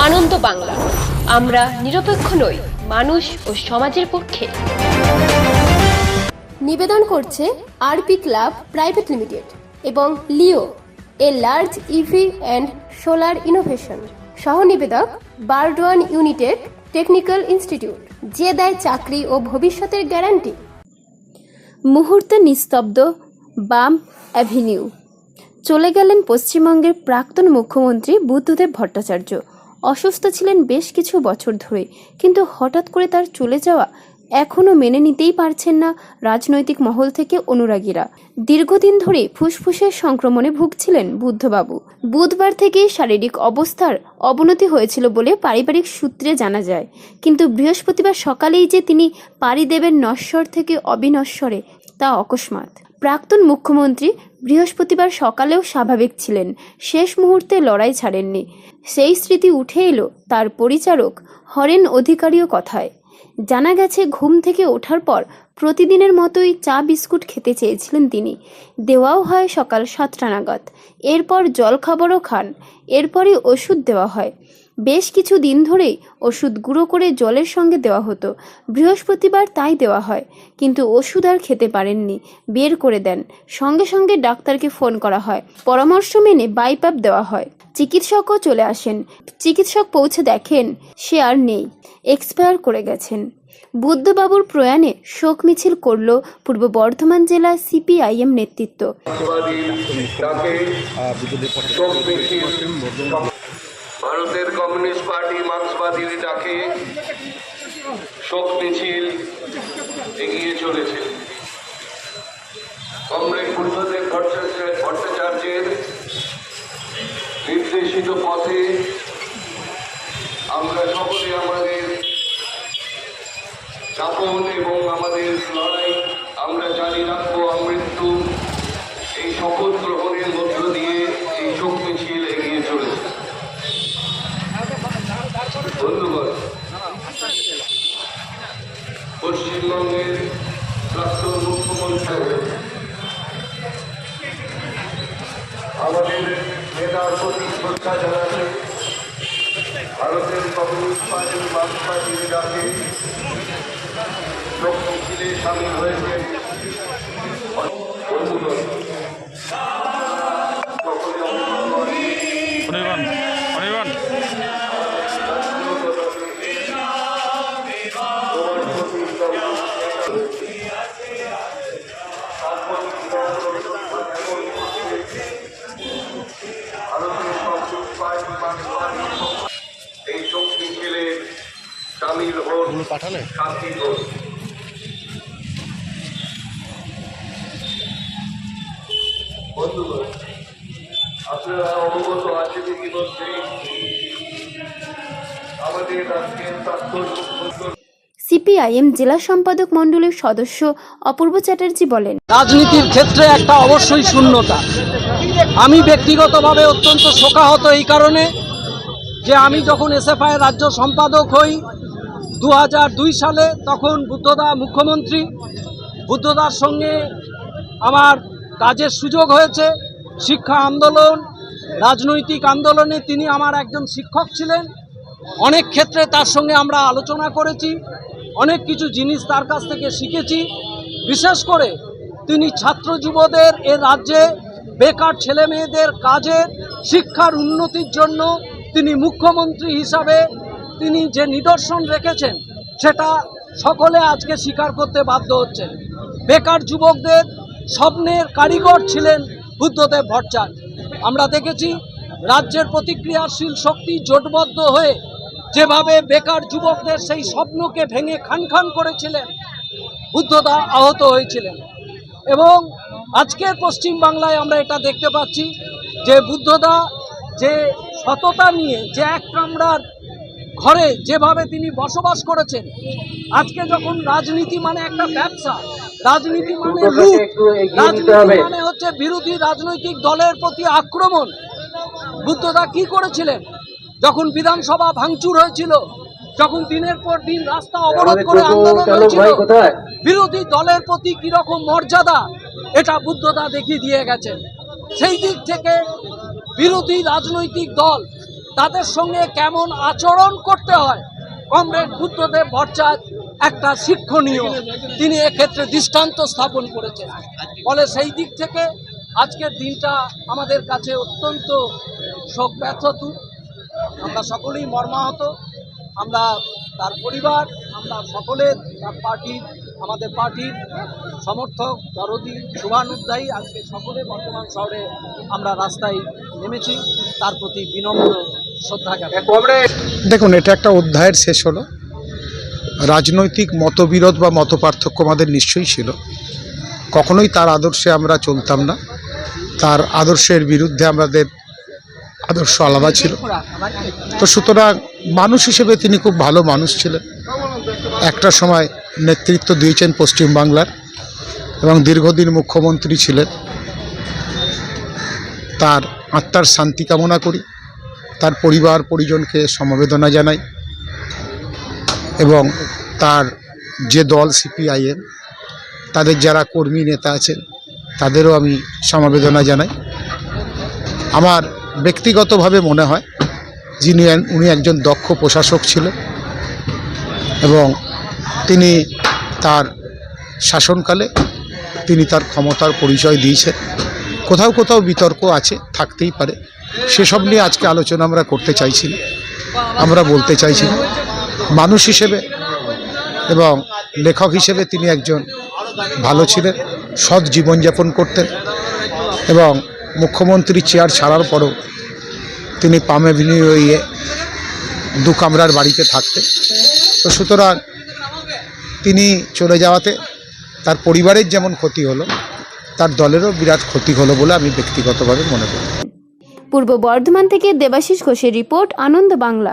আনন্দ বাংলা। আমরা নিরপেক্ষ নই, মানুষ ও সমাজের পক্ষে। নিবেদন করছে আরপি ক্লাব প্রাইভেট লিমিটেড এবং Leo, a large EV and solar innovation. সহ নিবেদক বারডোয়ান ইউনিটেড টেকনিক্যাল ইনস্টিটিউট, যে দেয় চাকরি ও ভবিষ্যতের গ্যারান্টি। মুহূর্তে নিস্তব্ধ বাম অ্যাভিনিউ। চলে গেলেন পশ্চিমবঙ্গের প্রাক্তন মুখ্যমন্ত্রী বুদ্ধদেব ভট্টাচার্য। অসুস্থ ছিলেন বেশ কিছু বছর ধরে, কিন্তু হঠাৎ করে তার চলে যাওয়া এখনও মেনে নিতেই পারছেন না রাজনৈতিক মহল থেকে অনুরাগীরা। দীর্ঘদিন ধরে ফুসফুসের সংক্রমণে ভুগছিলেন বুদ্ধবাবু। বুধবার থেকেই শারীরিক অবস্থার অবনতি হয়েছিল বলে পারিবারিক সূত্রে জানা যায়, কিন্তু বৃহস্পতিবার সকালেই যে তিনি পাড়ি দেবেন নশ্বর থেকে অবিনশ্বরে তা অকস্মাৎ। প্রাক্তন মুখ্যমন্ত্রী বৃহস্পতিবার সকালেও স্বাভাবিক ছিলেন। শেষ মুহূর্তে লড়াই ছাড়েননি। সেই স্মৃতি উঠে এলো তার পরিচারক হরেন অধিকারীয় কথায়। জানা গেছে, ঘুম থেকে ওঠার পর প্রতিদিনের মতোই চা বিস্কুট খেতে চেয়েছিলেন তিনি। দেওয়াও হয় সকাল সাতটা নাগাদ। এরপর জলখাবারও খান। এরপরই ওষুধ দেওয়া হয়। বেশ কিছু দিন ধরেই ওষুধ গুঁড়ো করে জলের সঙ্গে দেওয়া হতো। বৃহস্পতিবার তাই দেওয়া হয়। কিন্তু ওষুধ আর খেতে পারেননি। বের করে দেন। সঙ্গে সঙ্গে ডাক্তারকে ফোন করা হয়। পরামর্শ মেনে বাইপাপ দেওয়া হয়। চিকিৎসকও চলে আসেন। চিকিৎসক পৌঁছে দেখেন সে আর নেই। এক্সপায়ার করে গেছেন। বুদ্ধবাবুর প্রয়াণে শোক মিছিল করল পূর্ব বর্ধমান জেলা সিপিআইএম নেতৃত্ব। ভারতের কমিউনিস্ট পার্টি মার্ক্সবাদীর ডাকে শোক মিছিল এগিয়ে চলেছে। কমরেড বুদ্ধদেব ভট্টাচার্যের নির্দেশিত পথে আমরা সকলে আমাদের যাপন এবং আমাদের লড়াই আমরা জানি রাখব, আমৃত্যু এই শপথ গ্রহণের আমাদের নেতার প্রতি শ্রদ্ধা জানাতে ভারতের কমিউনিস্ট পার্টি মার্ক্সবাদী ডাকে লোক মিছিলে সামিল হয়েছে হন শান্তি হন বন্ধুগণ আপনারা অবগত আছেন ইতিমধ্যে আমাদের আজকের প্রাক্তন মুখ্যমন্ত্রী সিপিআইএম জেলা সম্পাদক মণ্ডলীর সদস্য অপূর্ব চ্যাটার্জি বলেন রাজনীতির ক্ষেত্রে একটা অবশ্যই শূন্যতা। আমি ব্যক্তিগতভাবে অত্যন্ত শোকাহত এই কারণে যে আমি যখন এসএফআই রাজ্য সম্পাদক হই দু সালে তখন বুদ্ধদা মুখ্যমন্ত্রী, বুদ্ধদার সঙ্গে আমার কাজের সুযোগ হয়েছে, শিক্ষা আন্দোলন, রাজনৈতিক আন্দোলনে তিনি আমার একজন শিক্ষক ছিলেন। অনেক ক্ষেত্রে তার সঙ্গে আমরা আলোচনা করেছি, অনেক কিছু জিনিস তার কাছ থেকে শিখেছি। বিশেষ করে তিনি ছাত্র যুবদের এ রাজ্যে বেকার ছেলে মেয়েদের কাজের শিক্ষার উন্নতির জন্য তিনি মুখ্যমন্ত্রী হিসাবে তিনি যে নিদর্শন রেখেছেন, সেটা সকলে আজকে স্বীকার করতে বাধ্য হচ্ছেন বেকার যুবকদের স্বপ্নের কারিগর ছিলেন বুদ্ধদেব ভট্টাচার্য। আমরা দেখেছি, রাজ্যের প্রতিক্রিয়াশীল শক্তি জোটবদ্ধ হয়ে যেভাবে বেকার যুবকদের সেই স্বপ্নকে ভেঙে খান খান করেছিলেন, বুদ্ধদা আহত হয়েছিলেন। এবং আজকের পশ্চিম বাংলায় আমরা এটা দেখতে পাচ্ছি যে বুদ্ধদা যে সততা নিয়ে, যে এক কামরার ঘরে যেভাবে তিনি বসবাস করেছেন আজকে যখন রাজনীতি মানে একটা ব্যবসা রাজনীতি মানে রাজনীতি মানে হচ্ছে বিরোধী রাজনৈতিক দলের প্রতি আক্রমণ। বুদ্ধদা কি করেছিলেন? যখন বিধানসভা ভাঙচুর হয়েছিল যখন দিনের পর দিন রাস্তা অবরোধ করে আন্দোলন হয়েছিল বিরোধী দলের প্রতি কীরকম মর্যাদা এটা বুদ্ধদা দেখিয়ে দিয়ে গেছেন। সেই দিক থেকে বিরোধী রাজনৈতিক দল তাদের সঙ্গে কেমন আচরণ করতে হয়? কমরেড বুদ্ধদেব ভট্টাচার্য একটা শিক্ষণীয়। তিনি এক্ষেত্রে দৃষ্টান্ত স্থাপন করেছেন। ফলে সেই দিক থেকে আজকের দিনটা আমাদের কাছে অত্যন্ত শোক ব্যথত আমরা সকলেই মর্মাহত। আমরা তার পরিবার, আমরা সকলে তার পার্টির আমাদের পার্টির সমর্থক দরদি শুভানুধ্যায়ী আজকে সকলে বর্তমান শহরে আমরা রাস্তায় নেমেছি। তার প্রতি বিনম্র দেখুন এটা একটা অধ্যায়ের শেষ হলো। রাজনৈতিক মতবিরোধ বা মতপার্থক্য আমাদের নিশ্চয়ই ছিল। কখনোই তার আদর্শে আমরা চলতাম না। তার আদর্শের বিরুদ্ধে আমাদের আদর্শ আলাদা ছিল। তো সুতরাং মানুষ হিসেবে তিনি খুব ভালো মানুষ ছিলেন। একটা সময় নেতৃত্ব দিয়েছেন পশ্চিমবাংলার এবং দীর্ঘদিন মুখ্যমন্ত্রী ছিলেন। তার আত্মার শান্তি কামনা করি। তার পরিবার, পরিজনকে সমবেদনা জানাই এবং তার যে দল সিপিআইএম, তাদের যারা কর্মী নেতা আছেন, তাদেরও আমি সমবেদনা জানাই। আমার ব্যক্তিগতভাবে মনে হয় যিনি উনি একজন দক্ষ প্রশাসক ছিলেন এবং তিনি তার শাসনকালে তিনি তার ক্ষমতার পরিচয় দিয়েছেন। কোথাও কোথাও বিতর্ক আছে, থাকতেই পারে। সেসব নিয়ে আজকে আলোচনা আমরা করতে চাইছি আমরা বলতে চাইছি মানুষ হিসেবে এবং লেখক হিসেবে তিনি একজন ভালো ছিলেন, সৎ জীবনযাপন করতেন এবং মুখ্যমন্ত্রী চেয়ার ছাড়ার পরও তিনি পাম ইয়ে দু কামরার বাড়িতে থাকতেন। তো সুতরাং তিনি চলে যাওয়াতে তার পরিবারের যেমন ক্ষতি হলো তার দলেরও বিরাট ক্ষতি হলো বলে আমি ব্যক্তিগতভাবে মনে করি। পূর্ব বর্ধমান থেকে দেবাশিস ঘোষের রিপোর্ট, আনন্দ বাংলা।